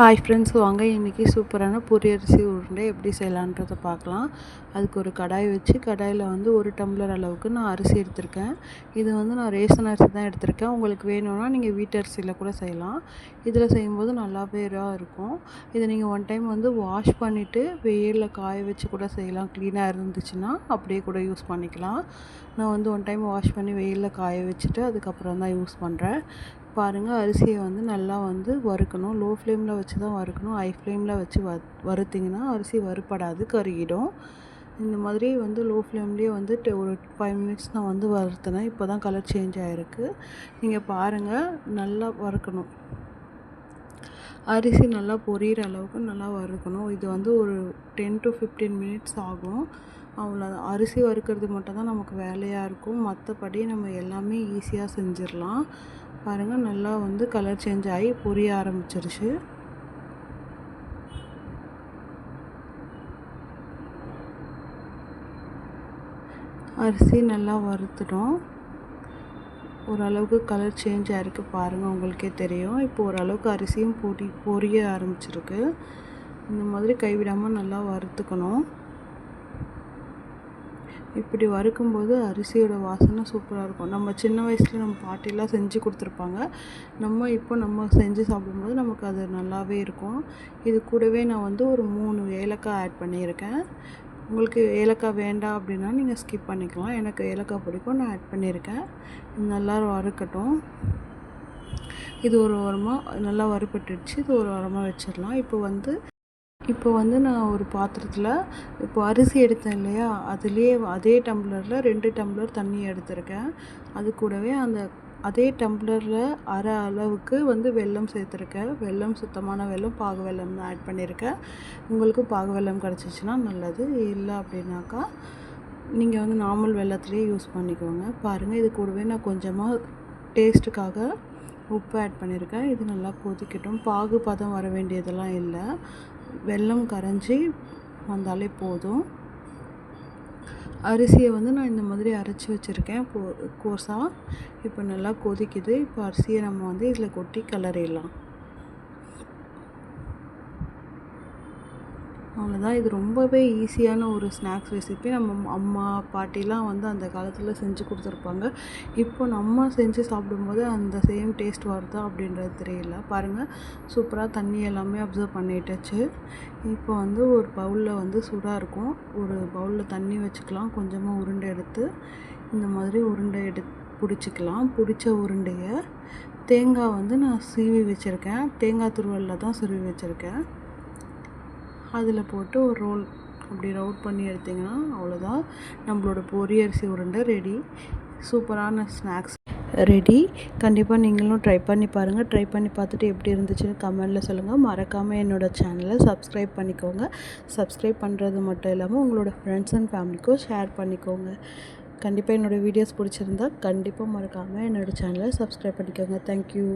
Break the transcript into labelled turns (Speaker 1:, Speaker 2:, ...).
Speaker 1: Hi friends வாங்க. இன்றைக்கி சூப்பரான பொரியரிசி உருண்டை எப்படி செய்யலான்றதை பார்க்கலாம். அதுக்கு ஒரு கடாய் வச்சு கடாயில் வந்து ஒரு டம்ளர் அளவுக்கு நான் அரிசி எடுத்திருக்கேன். இது வந்து நான் ரேஷன் அரிசி தான் எடுத்திருக்கேன். உங்களுக்கு வேணும்னா நீங்கள் வீட்டு அரிசியில் கூட செய்யலாம். இதில் செய்யும்போது நல்லாவே இருக்கும். இதை நீங்கள் ஒன் டைம் வந்து வாஷ் பண்ணிவிட்டு வெயிலில் காய வச்சு கூட செய்யலாம். க்ளீனாக இருந்துச்சுன்னா அப்படியே கூட யூஸ் பண்ணிக்கலாம். நான் வந்து ஒன் டைம் வாஷ் பண்ணி வெயிலில் காய வச்சுட்டு அதுக்கப்புறம் தான் யூஸ் பண்ணுறேன் பாருங்கள் அரிசியை வந்து நல்லா வந்து வறுக்கணும். லோ ஃப்ளேமில் வச்சு தான் வறுக்கணும். ஹை ஃப்ளேமில் வச்சு வ வறுத்திங்கன்னா அரிசி வறுப்படாது கருகிடும். இந்த மாதிரி வந்து லோ ஃப்ளேம்லேயே வந்து ஒரு ஃபைவ் மினிட்ஸ் நான் வந்து வறுத்தினேன் இப்போ தான் கலர் சேஞ்ச் ஆகிருக்கு நீங்கள் பாருங்கள் நல்லா வறுக்கணும். அரிசி நல்லா பொரியிற அளவுக்கு நல்லா வறுக்கணும். இது வந்து ஒரு டென் டு ஃபிஃப்டீன் மினிட்ஸ் ஆகும். அவ்வளோ அரிசி வறுக்கிறது மட்டும் தான் நமக்கு வேலையாக இருக்கும். மற்றபடி நம்ம எல்லாமே ஈஸியாக செஞ்சிடலாம். பாருங்கள் நல்லா வந்து கலர் சேஞ்ச் ஆகி பொரிய ஆரம்பிச்சிருச்சு. அரிசி நல்லா வறுத்துட்டோம். ஓரளவுக்கு கலர் சேஞ்ச் ஆகிருக்கு பாருங்கள் உங்களுக்கே தெரியும். இப்போ ஓரளவுக்கு அரிசியும் பொரி பொரிய ஆரம்பிச்சிருக்கு. இந்த மாதிரி கைவிடாமல் நல்லா வறுத்துக்கணும். இப்படி வறுக்கும்போது அரிசியோட வாசனை சூப்பராக இருக்கும். நம்ம சின்ன வயசில் நம்ம பாட்டிலாம் செஞ்சு கொடுத்துருப்பாங்க. நம்ம இப்போ நம்ம செஞ்சு சாப்பிடும்போது நமக்கு அது நல்லாவே இருக்கும். இது கூடவே நான் வந்து ஒரு மூணு ஏலக்காய் ஆட் பண்ணியிருக்கேன். உங்களுக்கு ஏலக்காய் வேண்டாம் அப்படின்னா நீங்கள் ஸ்கிப் பண்ணிக்கலாம். எனக்கு ஏலக்காய் பிடிக்கும் நான் ஆட் பண்ணியிருக்கேன். நல்லா வறுக்கட்டும். இது ஒரு வாரமாக நல்லா வறுப்பட்டுடுச்சு இது ஒரு வாரமாக வச்சிடலாம். இப்போ வந்து இப்போ வந்து நான் ஒரு பாத்திரத்தில் இப்போ அரிசி எடுத்தேன் இல்லையா? அதுலேயே அதே டம்ளரில் ரெண்டு டம்ளர் தண்ணி எடுத்திருக்கேன். அது கூடவே அந்த அதே டம்ளரில் அரை அளவுக்கு வந்து வெல்லம் சேர்த்துருக்கேன். வெல்லம் சுத்தமான வெல்லம் பாகு வெல்லம் தான் ஆட் பண்ணியிருக்கேன் உங்களுக்கு பாகு வெல்லம் கிடச்சிச்சின்னா நல்லது. இல்லை அப்படின்னாக்கா நீங்கள் வந்து நார்மல் வெள்ளத்துலேயே யூஸ் பண்ணிக்கோங்க. பாருங்கள் இது கூடவே நான் கொஞ்சமாக டேஸ்ட்டுக்காக உப்பு ஆட் பண்ணியிருக்கேன் இது நல்லா கொதிக்கட்டும். பாகு பதம் வர வேண்டியதெல்லாம் இல்லை. வெல்லம் கரைஞ்சி வந்தாலே போதும். அரிசியை வந்து நான் இந்த மாதிரி அரைச்சி வச்சுருக்கேன். கோ கோர்ஸாக இப்போ நல்லா கொதிக்குது. இப்போ அரிசியை நம்ம வந்து இதில் கொட்டி கிளறிடலாம். அவ்வளோதான் இது ரொம்பவே ஈஸியான ஒரு ஸ்நாக்ஸ் ரெசிபி. நம்ம அம்மா பாட்டிலாம் வந்து அந்த காலத்தில் செஞ்சு கொடுத்துருப்பாங்க. இப்போ நம்ம செஞ்சு சாப்பிடும்போது அந்த சேம் டேஸ்ட் வருதா அப்படின்றது தெரியல. பாருங்கள் சூப்பராக தண்ணி எல்லாமே அப்சர்வ் பண்ணிட்டுச்சு. இப்போ வந்து ஒரு பவுலில் வந்து சூடாக இருக்கும். ஒரு பவுலில் தண்ணி வச்சுக்கலாம். கொஞ்சமாக உருண்டை எடுத்து இந்த மாதிரி உருண்டை எடு பிடிச்சிக்கலாம். பிடிச்ச உருண்டையை தேங்காய் வந்து நான் சீவி வச்சுருக்கேன். தேங்காய் துருவலில் தான் சுருவி வச்சுருக்கேன். அதில் போட்டு ஒரு ரோல் அப்படி ரவுட் பண்ணி எடுத்திங்கன்னா அவ்வளோதான் நம்மளோட பொரியரிசி உருண்டை ரெடி சூப்பரான ஸ்நாக்ஸ் ரெடி கண்டிப்பாக நீங்களும் ட்ரை பண்ணி பாருங்கள் ட்ரை பண்ணி பார்த்துட்டு எப்படி இருந்துச்சுன்னு கமெண்டில் சொல்லுங்கள் மறக்காமல் என்னோடய சேனலை சப்ஸ்கிரைப் பண்ணிக்கோங்க. சப்ஸ்கிரைப் பண்ணுறது மட்டும் இல்லாமல் உங்களோட ஃப்ரெண்ட்ஸ் அண்ட் ஃபேமிலிக்கும் ஷேர் பண்ணிக்கோங்க. கண்டிப்பாக என்னோடய வீடியோஸ் பிடிச்சிருந்தா கண்டிப்பாக மறக்காமல் என்னோடய சேனலை சப்ஸ்கிரைப் பண்ணிக்கோங்க. தேங்க்யூ